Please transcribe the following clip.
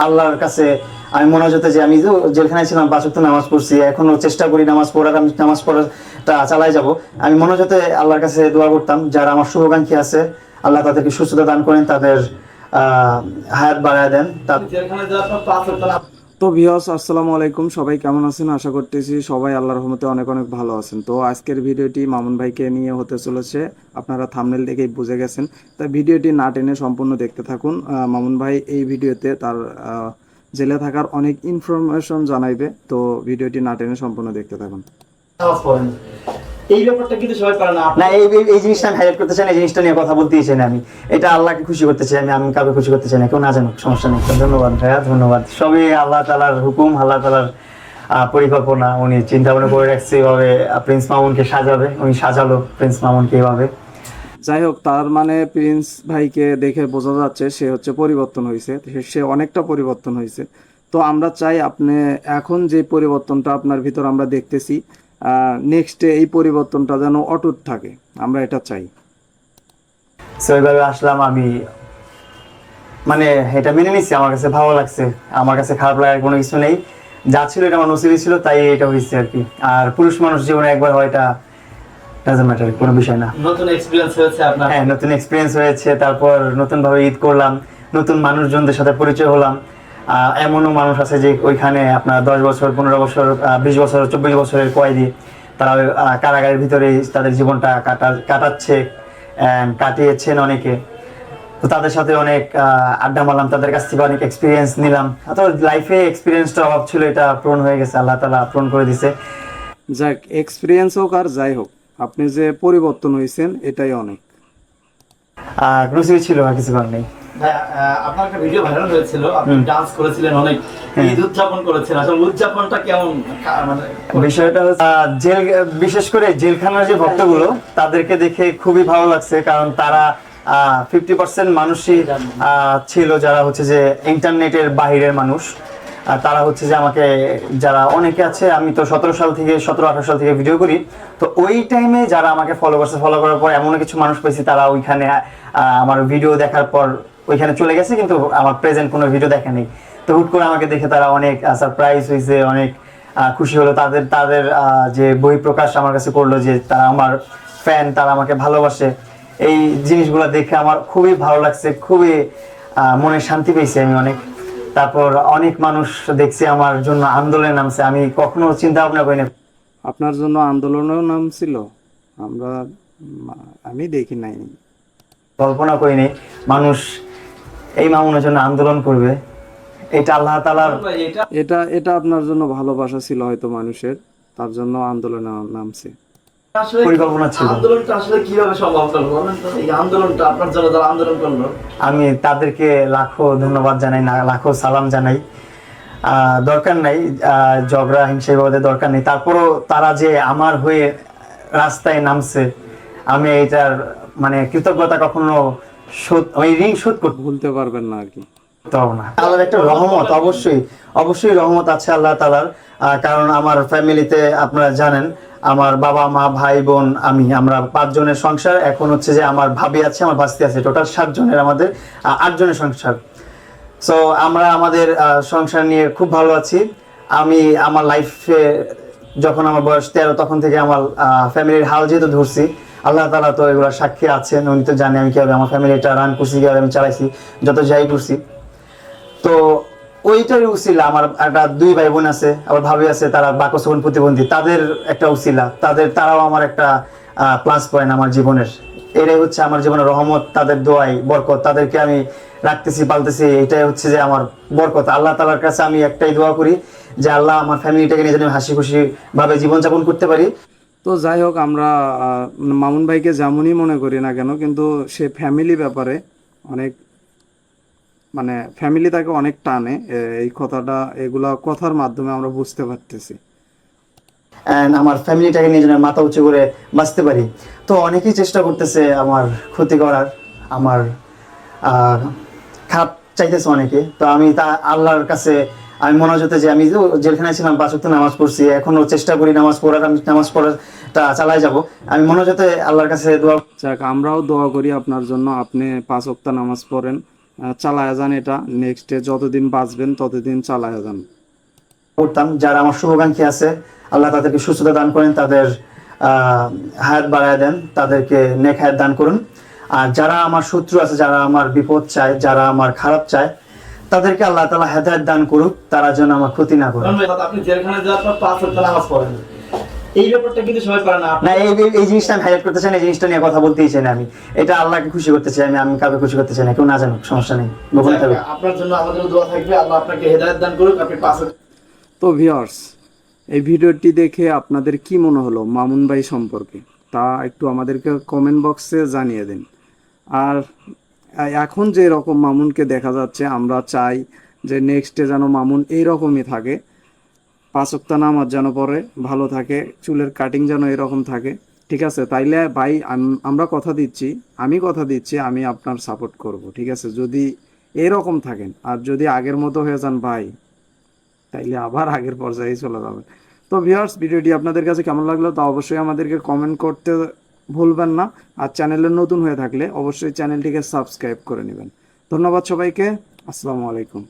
আল্লাহর কাছে আমি মনে হচ্ছে যে আমি যেখানে ছিলাম বাসক নামাজ পড়ছি, এখনও চেষ্টা করি নামাজ পড়ার, আমি নামাজ পড়াটা চালাই যাব। আমি মনে হচ্ছে আল্লাহর কাছে দোয়া করতাম, যারা আমার শুভাকাঙ্ক্ষী আছে, আল্লাহ তাদেরকে সুস্থতা দান করেন, তাদের হায়াত বাড়ায় দেন। তা- তো ভিউয়ার্স, আসসালামু আলাইকুম। সবাই কেমন আছেন? আশা করতেছি সবাই আল্লাহর রহমতে অনেক অনেক ভালো আছেন। তো আজকের ভিডিওটি মামুন ভাইকে নিয়ে হতে চলেছে। আপনারা থামনেল দেখেই বুঝে গেছেন। তাই ভিডিওটি না টেনে সম্পূর্ণ দেখতে থাকুন। মামুন ভাই এই ভিডিওতে তার জেলে থাকার অনেক ইনফরমেশন জানাইবে। তো ভিডিওটি না টেনে সম্পূর্ণ দেখতে থাকুন। এই ব্যাপারটা কিন্তু সবাই পারে না। না এই এই- জিনিসটা আমি হাইলাইট করতে চাই না এই জিনিসটা নিয়ে কথা বলতেই চাই না আমি। এটা আল্লাহকে খুশি করতে চাই আমি আমি কাউকে খুশি করতে চাই না কেউ না জানুক সমস্যা নেই। ধন্যবাদ ভাইয়া ধন্যবাদ। সবই আল্লাহ তালার হুকুম আল্লাহ তালার পরিকল্পনা উনি চিন্তা ভাবনা করে রাখছে এভাবে প্রিন্স মামুনকে সাজাবে উনি সাজালো প্রিন্স মামুনকে এভাবে। যাই হোক তার মানে প্রিন্স ভাইকে দেখে বোঝা যাচ্ছে সে হচ্ছে পরিবর্তন হয়েছে সে- সে অনেকটা পরিবর্তন হয়েছে তো আমরা চাই আপনি এখন যে পরিবর্তনটা আপনার ভিতর আমরা দেখতেছি নেক্সটে এই পরিবর্তনটা যেন অটুট থাকে। আমরা এটা চাই। সো এইভাবে আসলাম আমি। মানে এটা মেনে নিচ্ছি আমার কাছে ভালো লাগছে। আমার কাছে খারাপ লাগার কোনো কিছু নেই। যা ছিল এটা আমার নসিবই ছিল তাই এটা হয়েছে আর কি। আর পুরুষ মানুষ জীবনে একবার হয় এটা ডাজন্ট ম্যাটার কোনো বিষয় না। নতুন এক্সপিরিয়েন্স হয়েছে আপনার। হ্যাঁ নতুন এক্সপিরিয়েন্স হয়েছে তারপর নতুন ভাবে ঈদ করলাম নতুন মানুষজনদের সাথে পরিচয় হলাম। এমনও মানুষ আছে যে ওইখানে আপনার দশ বছর পনেরো বছর বিশ বছর চব্বিশ বছরের কয়েদি তারা কারাগারের ভিতরে তাদের জীবনটা কাটা কাটাচ্ছে কাটিয়েছেন অনেকে। তো তাদের সাথে অনেক আড্ডা মারলাম তাদের কাছ থেকে অনেক এক্সপিরিয়েন্স নিলাম। তো লাইফে এক্সপিরিয়েন্সটা অভাব ছিল এটা পূরণ হয়ে গেছে আল্লাহ তালা পূরণ করে দিছে। যাক এক্সপিরিয়েন্স হোক আর যাই হোক আপনি যে পরিবর্তন হয়েছেন এটাই অনেক। আহ নসিবই ছিল আর কিছু করার নেই। আপনার একটা ভিডিও ভাইরাল হয়েছিল। আপনি ডান্স করেছিলেন অনেক। ঈদ উদযাপন করেছেন? আসলে উদযাপনটা কেমন? মানে বিষয়টা হচ্ছে জেল বিশেষ করে জেলখানার যে ভক্তগুলো তাদেরকে দেখে খুবই ভালো লাগছে। কারণ তারা ফিফটি পার্সেন্ট মানুষই আহ, ছিল যারা হচ্ছে যে ইন্টারনেটের বাহিরের মানুষ। তারা হচ্ছে যে আমাকে, যারা অনেকে আছে, আমি তো সতেরো সাল থেকে, সতেরো, আঠারো সাল থেকে ভিডিও করি। তো ওই টাইমে যারা আমাকে ফলো করছে ফলো করার পর এমন কিছু মানুষ পেয়েছি তারা ওইখানে আমার ভিডিও দেখার পর ওইখানে চলে গেছে, কিন্তু আমার প্রেজেন্ট কোনো ভিডিও দেখেনি তো হুট করে আমাকে দেখে তারা অনেক সারপ্রাইজ হয়েছে অনেক খুশি হলো। তাদের তাদের যে বই প্রকাশ আমার কাছে করল যে তারা আমার ফ্যান তারা আমাকে ভালোবাসে। এই জিনিসগুলো দেখে আমার খুবই ভালো লাগছে, খুবই মনে শান্তি পেয়েছি আমি অনেক। তারপর অনেক মানুষ দেখছি আমার জন্য আন্দোলনে নামছে আমি কখনো চিন্তা ভাবনা করি না। আপনার জন্য আন্দোলনেও নাম ছিল? আমরা আমি দেখি নাই। কল্পনা করিনি মানুষ এই মামুনের জন্য আন্দোলন করবে। এটা আল্লাহ তালার এটা এটা আপনার জন্য ভালোবাসা ছিল হয়তো মানুষের। তার জন্য আন্দোলনে নামছে পরিকল্পনা ছিল। আন্দোলনটা আসলে কীভাবে সম্ভব হলো এই আন্দোলনটা আপনার জন্য যারা আন্দোলন করল। আমি তাদেরকে লাখো ধন্যবাদ জানাই না লাখো সালাম জানাই। আহ, দরকার নাই আহ, ঝগড়া হিংসা বিবাদের দরকার নেই। তারপরও তারা যে আমার হয়ে রাস্তায় নামছে আমি এটার মানে কৃতজ্ঞতা কখনো শোধ ওই ঋণ শোধ করতে ভুলতে পারবেন না আর কি। পারব না। আল্লাহর একটা রহমত অবশ্যই অবশ্যই রহমত আছে আল্লাহ তালার কারণ আমার ফ্যামিলিতে আপনারা জানেন আমার বাবা, মা, ভাই, বোন, আমি, আমরা পাঁচজনের সংসার। এখন হচ্ছে যে আমার ভাবি আছে, আমার ভাস্তি আছে। টোটাল সাত জনের আমাদের আটজনের সংসার। সো আমরা আমাদের সংসার নিয়ে খুব ভালো আছি। আমি আমার লাইফে যখন আমার বয়স তেরো, তখন থেকে আমার ফ্যামিলির হাল যেহেতু ধরছি, আল্লাহ তালা তো এগুলো সাক্ষী আছেন। উনি তো জানে আমি কীভাবে আমার ফ্যামিলিটা রান করছি, কীভাবে আমি চালাইছি, যত যাই করছি। তো ওইটারই উসিলা, আমার একটা দুই ভাই বোন আছে আবার ভাবি আছে, তারা বাকসবন প্রতিবন্ধী, তাদের একটা উসিলা, তাদের, তারাও আমার একটা প্লাস পয়েন্ট আমার জীবনের। এটাই হচ্ছে আমার জীবনের রহমত, তাদের দোয়াই, বরকত, তাদেরকে আমি রাখতেছি, পালতেছি, এটাই হচ্ছে যে আমার বরকত। আল্লাহ তালার কাছে আমি একটাই দোয়া করি যে আল্লাহ আমার ফ্যামিলিটাকে নিয়ে যেন হাসি খুশি ভাবে জীবনযাপন করতে পারি। তো যাই হোক, আমরা মামুন ভাইকে যেমনই মনে করি না কেন, কিন্তু সে ফ্যামিলি ব্যাপারে অনেক মানে ফ্যামিলি তাকে অনেক টানে এই কথাটা এগুলা কথার মাধ্যমে আমরা বুঝতে পারতেছি। অ্যান্ড আমার ফ্যামিলিটাকে নিয়ে যেন মাথা উঁচু করে বাঁচতে পারি তো অনেকেই চেষ্টা করতেছে আমার ক্ষতি করার আমার খারাপ চাইতেছে অনেকে। তো আমি তা আল্লাহর কাছে আমি মনে হচ্ছে যে আমি জেলখানায় ছিলাম পাঁচ ওয়াক্ত নামাজ পড়ছি এখনও চেষ্টা করি নামাজ পড়ার আমি নামাজ পড়াটা চালাই যাব। আমি মনে হচ্ছে আল্লাহর কাছে দোয়া যাক আমরাও দোয়া করি আপনার জন্য আপনি পাঁচ ওয়াক্ত নামাজ পড়েন। চালায়া যান এটা। নেক্সটে যতদিন বাঁচবেন ততদিন চালায়া যান। করতাম যারা আমার শুভাকাঙ্ক্ষী আছে আল্লাহ তাদেরকে সুস্থতা দান করেন তাদের আহ, হায়াত বাড়ায় দেন তাদেরকে নেক হায়াত দান করুন। আর যারা আমার শত্রু আছে যারা আমার বিপদ চায় যারা আমার খারাপ চায় তাদেরকে আল্লাহ তালা হেদায়ত দান করুক তারা যেন আমার ক্ষতি না করে। আপনি জেলখানে যাওয়ার পর পাঁচ নামাজ পড়েন। এই ব্যাপারটা কিন্তু সবাই পারে না। আপনি না এই এই- এই জিনিসটা আমি হাইলাইট করতে চাই না এই জিনিসটা নিয়ে কথা বলতেই চাই না আমি। এটা আল্লাহকে খুশি করতে চাই আমি আমি কাউকে খুশি করতে চাই না কেউ না জানুক সমস্যা নেই গোপনে থাকুক। আপনার জন্য আমাদের দোয়া থাকবে আল্লাহ আপনাকে হেদায়েত দান করুক আপনি পাঁচ তো ভিউয়ার্স এই ভিডিওটি দেখে আপনাদের কি মনে হলো মামুন ভাই সম্পর্কে? তা একটু আমাদেরকে কমেন্ট বক্সে জানিয়ে দিন। আর এখন যে রকম মামুনকে দেখা যাচ্ছে আমরা চাই যে নেক্সটে যেন মামুন এই রকমই থাকে। পাঁচক্তা নামাজ যেন পরে ভালো থাকে, চুলের কাটিং যেন এরকম থাকে, ঠিক আছে? তাইলে ভাই, আম- আমরা কথা দিচ্ছি, আমি কথা দিচ্ছি, আমি আপনার সাপোর্ট করব, ঠিক আছে? যদি এরকম থাকেন, আর যদি আগের মতো হয়ে যান ভাই, তাইলে আবার আগের পর্যায়ে চলে যাবে তো ভিউয়ার্স ভিডিওটি আপনাদের কাছে কেমন লাগল তা অবশ্যই আমাদেরকে কমেন্ট করতে ভুলবেন না, আর চ্যানেলে নতুন হয়ে থাকলে অবশ্যই চ্যানেলটিকে সাবস্ক্রাইব করে নেবেন। ধন্যবাদ সবাইকে, আসসালামু আলাইকুম।